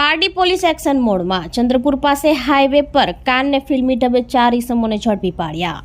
Pardi police action મોડમાં ચંદ્રપુર પાસે highway પર કાનને ફિલ્મી ઢબે ચાર ઇસમોને ઝડપી પાડ્યા.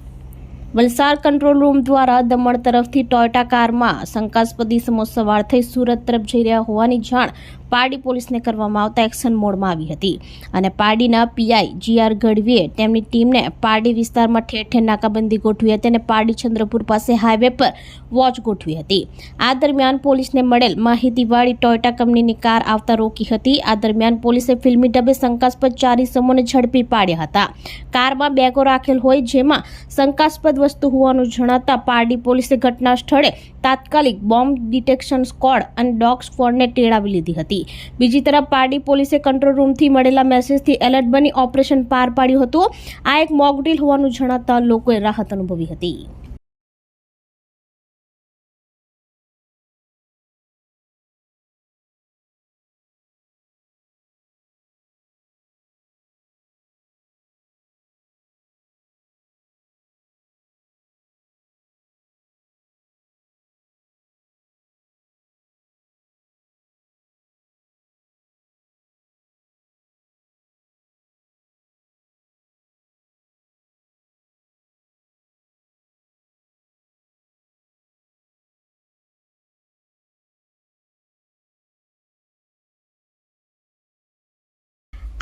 વલસાડ કંટ્રોલ રૂમ દ્વારા દમણ તરફથી ટોયોટા કારમાં શંકાસ્પદ ઇસમો સવાર થઈ સુરત તરફ જઈ રહ્યા હોવાની જાણ પારડી પોલીસને કરવામાં આવતા એક્શન મોડમાં આવી હતી. અને પારડીના પીઆઈ જીઆર ગઢવીએ તેમની ટીમને પારડી વિસ્તારમાં ઠેર ઠેર નાકાબંધી ગોઠવી હતી અને પારડી ચંદ્રપુર પાસે હાઈવે પર વોચ ગોઠવી હતી. આ દરમિયાન પોલીસને મળેલ માહિતીવાળી ટોયોટા કંપનીની કાર આવતા રોકી હતી. આ દરમિયાન પોલીસે ફિલ્મી ઢબે શંકાસ્પદ ચાર ઇસમોને ઝડપી પાડ્યા હતા. કારમાં બેગો રાખેલ હોય જેમાં શંકાસ્પદ વસ્તુ હોવાનું જણાતા પારડી પોલીસે ઘટના સ્થળે તાત્કાલિક બોમ્બ ડિટેક્શન સ્કોડ અને ડોગ સ્કોડને ટેળાવી લીધી હતી બીજી તરફ પારડી પોલીસે કંટ્રોલ રૂમથી મળેલા મેસેજથી એલર્ટ બની ઓપરેશન પાર પાડ્યું હતું. આ એક મોકડ્રીલ હોવાનું જણાતા લોકોએ રાહત અનુભવી હતી.